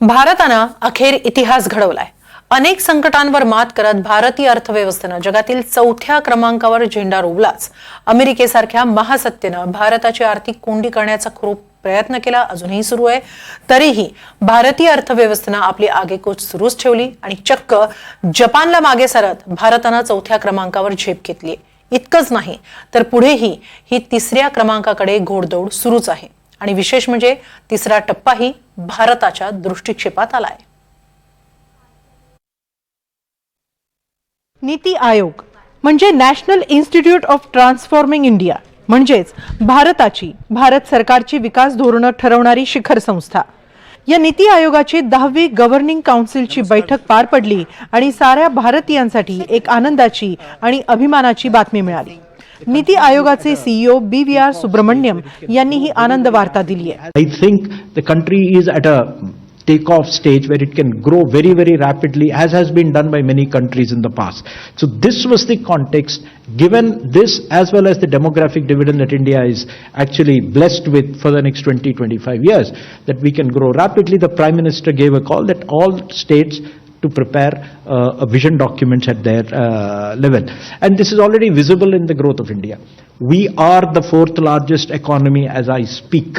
भारतानं अखेर इतिहास घडवलाय. अनेक संकटांवर मात करत भारतीय अर्थव्यवस्थेनं जगातील चौथ्या क्रमांकावर झेंडा रोवलाच. अमेरिकेसारख्या महासत्तेनं भारताची आर्थिक कोंडी करण्याचा खूप प्रयत्न केला अजूनही सुरू आहे. तरीही भारतीय अर्थव्यवस्थेनं आपली आगेकूच सुरूच ठेवली आणि चक्क जपानला मागे सरत भारतानं चौथ्या क्रमांकावर झेप घेतली. इतकंच नाही तर पुढेही ही तिसऱ्या क्रमांकाकडे घोडदौड सुरूच आहे. आणि विशेष म्हणजे तिसरा टप्पाही भारताच्या दृष्टिक्षेपात आलाय. नीती आयोग म्हणजे national institute of transforming India म्हणजेच भारताची भारत सरकारची विकास धोरणं ठरवणारी शिखर संस्था. या नीती आयोगाची दहावी गव्हर्निंग काउन्सिलची बैठक पार पडली आणि साऱ्या भारतीयांसाठी एक आनंदाची आणि अभिमानाची बातमी मिळाली. नीती आयोगाचे CEO B V R Subrahmanyam यांनी ही आनंद वार्ता दिली आहे I think the country is at a takeoff stage where it can grow very, very rapidly, as has been done by many countries in the past. So this was the context, given this as well as the demographic dividend that India is actually blessed with for the next 20, 25 years, that we can grow rapidly. The Prime Minister gave a call that all states to prepare uh, a vision documents at their uh, level. And this is already visible in the growth of India. We are the fourth largest economy as I speak.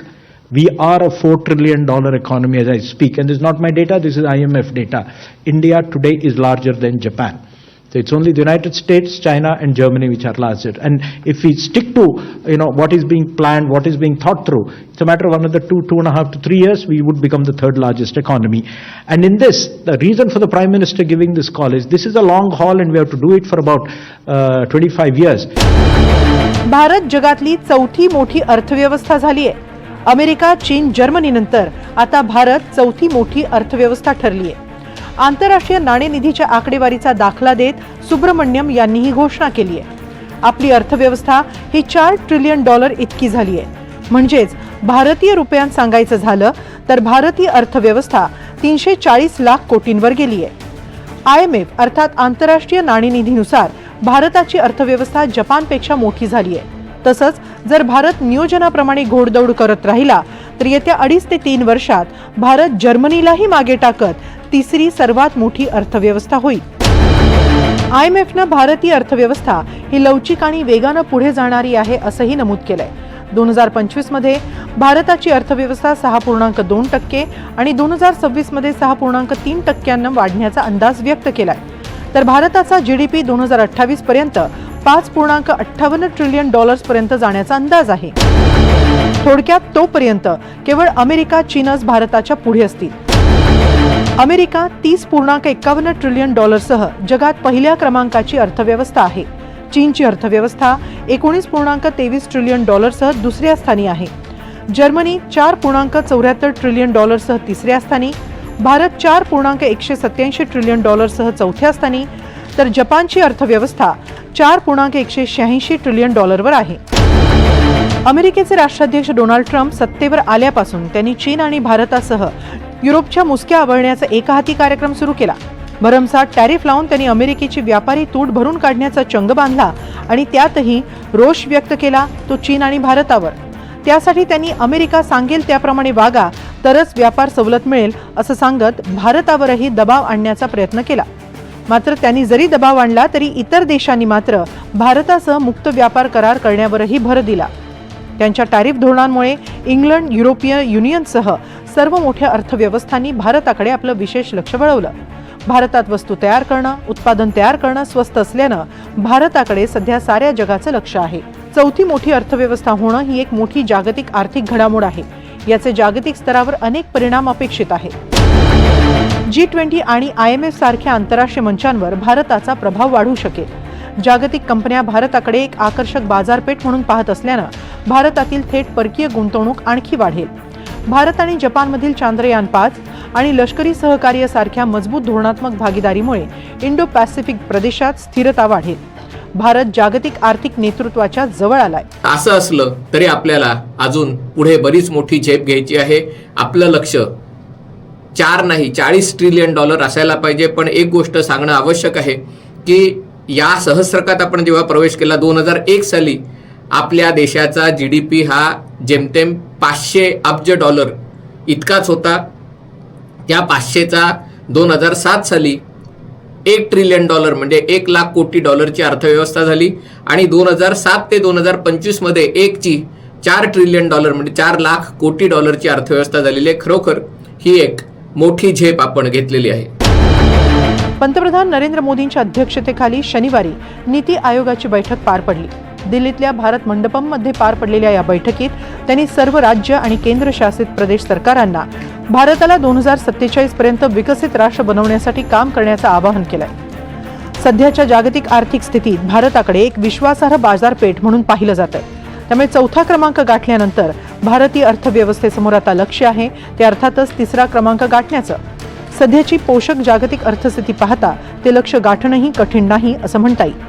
We are a $4 trillion economy as I speak. And this is not my data, this is IMF data. India today is larger than Japan. So it's only the United States, China and Germany which are larger. And if we stick to, you know, what is being planned, what is being thought through, it's a matter of another two, two and a half to three years, we would become the third largest economy. And in this, the reason for the Prime Minister giving this call is this is a long haul and we have to do it for about uh, 25 years. Bharat जगातली चौथी मोठी अर्थव्यवस्था झाली आहे America चीन जर्मनीनंतर आता भारत चौथी मोठी अर्थव्यवस्था ठरली आहे आंतरराष्ट्रीय नाणेनिधीच्या आकडेवारीचा दाखला देत सुब्रमण्यम यांनी ही घोषणा केली आहे. आपली अर्थव्यवस्था ही चार ट्रिलियन डॉलर इतकी झाली आहे. म्हणजेच भारतीय रुपयांत सांगायचं झालं तर भारतीय अर्थव्यवस्था तीनशे चाळीस लाख कोटींवर गेली आहे. आय एम एफ अर्थात आंतरराष्ट्रीय नाणेनिधीनुसार भारताची अर्थव्यवस्था जपानपेक्षा मोठी झाली आहे. तसंच जर भारत नियोजनाप्रमाणे घोडदौड करत राहिला तर येत्या अडीच ते तीन वर्षात भारत जर्मनीलाही मागे टाकत तिसरी सर्वात मोठी अर्थव्यवस्था होईल. आय एम एफनं भारतीय अर्थव्यवस्था ही लवचिक आणि वेगानं पुढे जाणारी आहे असंही नमूद केलंय. दोन हजार पंचवीसमध्ये भारताची अर्थव्यवस्था सहा पूर्णांक दोन टक्के आणि दोन हजार सव्वीसमध्ये सहा पूर्णांक तीन टक्क्यांना वाढण्याचा अंदाज व्यक्त केलाय. तर भारताचा जी डी पी दोन हजार अठ्ठावीस पर्यंत पाच पूर्णांक अठ्ठावन्न ट्रिलियन डॉलर्सपर्यंत जाण्याचा अंदाज आहे. थोडक्यात तोपर्यंत केवळ अमेरिका चीनच भारताच्या पुढे असतील. अमेरिका तीस पूर्णांक एकावन्न ट्रिलियन डॉलरसह जगात पहिल्या क्रमांकाची अर्थव्यवस्था आहे. चीनची अर्थव्यवस्था एकोणीस पूर्णांक तेवीस ट्रिलियन डॉलरसह दुसऱ्या स्थानी आहे. जर्मनी चार पूर्णांक चौऱ्याहत्तर ट्रिलियन डॉलरसह तिसऱ्या स्थानी भारत चार पूर्णांक एकशे सत्याऐंशी ट्रिलियन डॉलरसह चौथ्या स्थानी तर जपानची अर्थव्यवस्था चार पूर्णांक एकशे शहाऐंशी ट्रिलियन डॉलरवर आहे. अमेरिकेचे राष्ट्राध्यक्ष डोनाल्ड ट्रम्प सत्तेवर आल्यापासून त्यांनी चीन आणि भारतासह युरोपच्या मुसक्या आवळण्याचा एकहाती कार्यक्रम सुरू केला. भरमसाठ टॅरिफ लावून त्यांनी अमेरिकेची व्यापारी तूट भरून काढण्याचा चंग बांधला आणि त्यातही रोष व्यक्त केला तो चीन आणि भारतावर. त्यासाठी त्यांनी अमेरिका सांगेल त्याप्रमाणे वागा तरच व्यापार सवलत मिळेल असं सांगत भारतावरही दबाव आणण्याचा प्रयत्न केला. मात्र त्यांनी जरी दबाव आणला तरी इतर देशांनी मात्र भारतासह मुक्त व्यापार करार करण्यावरही भर दिला. त्यांच्या टॅरिफ धोरणांमुळे इंग्लंड युरोपीय युनियनसह सर्व मोठ्या अर्थव्यवस्थांनी भारताकडे आपलं विशेष लक्ष वळवलं. भारतात वस्तू तयार करणं उत्पादन तयार करणं स्वस्त असल्यानं भारताकडे सध्या साऱ्या जगाचं लक्ष आहे. चौथी मोठी अर्थव्यवस्था होणं ही एक मोठी जागतिक आर्थिक घडामोड आहे. याचे जागतिक स्तरावर अनेक परिणाम अपेक्षित आहेत. जी ट्वेंटी आणि आय एम एफ सारख्या आंतरराष्ट्रीय मंचांवर भारताचा प्रभाव वाढू शकेल. जागतिक कंपन्या भारताकडे एक आकर्षक बाजारपेठ म्हणून पाहत असल्यानं भारतातील थेट परकीय गुंतवणूक आणखी वाढेल. भारत आणि जपानमधील चांद्रयान पाच आणि लष्करी सहकार्य सारख्या मजबूत धोरणात्मक भागीदारीमुळे इंडो पॅसिफिक प्रदेशात स्थिरता वाढेल. भारत जागतिक आर्थिक नेतृत्वाच्या जवळ आलाय. असं असलं तरी आपल्याला अजून पुढे बरीच मोठी झेप घ्यायची आहे. आपलं लक्ष चार नाही चाळीस ट्रिलियन डॉलर असायला पाहिजे. पण एक गोष्ट सांगणं आवश्यक आहे की या सहस्रकात आपण जेव्हा प्रवेश केला दोन हजार एक साली आपल्या देशाचा जी डी पी हा जेमतेम पाचशे अब्ज डॉलर इतकाच होता. त्या पाचशेचा दोन हजार सात साली एक ट्रिलियन डॉलर म्हणजे एक लाख कोटी डॉलरची अर्थव्यवस्था झाली आणि दोन हजार सात ते दोन हजार पंचवीसमध्ये एकची चार ट्रिलियन डॉलर म्हणजे चार लाख कोटी डॉलरची अर्थव्यवस्था झालेली आहे. खरोखर ही एक मोठी झेप आपण घेतलेली आहे. पंतप्रधान नरेंद्र मोदींच्या अध्यक्षतेखाली शनिवारी नीती आयोगाची बैठक पार पडली. दिल्लीतल्या भारत मंडपममध्ये पार पडलेल्या या बैठकीत त्यांनी सर्व राज्य आणि केंद्रशासित प्रदेश सरकारांना भारताला दोन हजार सत्तेचाळीस पर्यंत विकसित राष्ट्र बनवण्यासाठी काम करण्याचं आवाहन केलंय. सध्याच्या जागतिक आर्थिक स्थितीत भारताकडे एक विश्वासार्ह बाजारपेठ म्हणून पाहिलं जातं त्यामुळे चौथा क्रमांक गाठल्यानंतर भारतीय अर्थव्यवस्थेसमोर आता लक्ष आहे ते अर्थातच तिसरा क्रमांक गाठण्याचं. सध्याची पोषक जागतिक अर्थस्थिती पाहता ते लक्ष गाठणंही कठीण नाही असं म्हणता येईल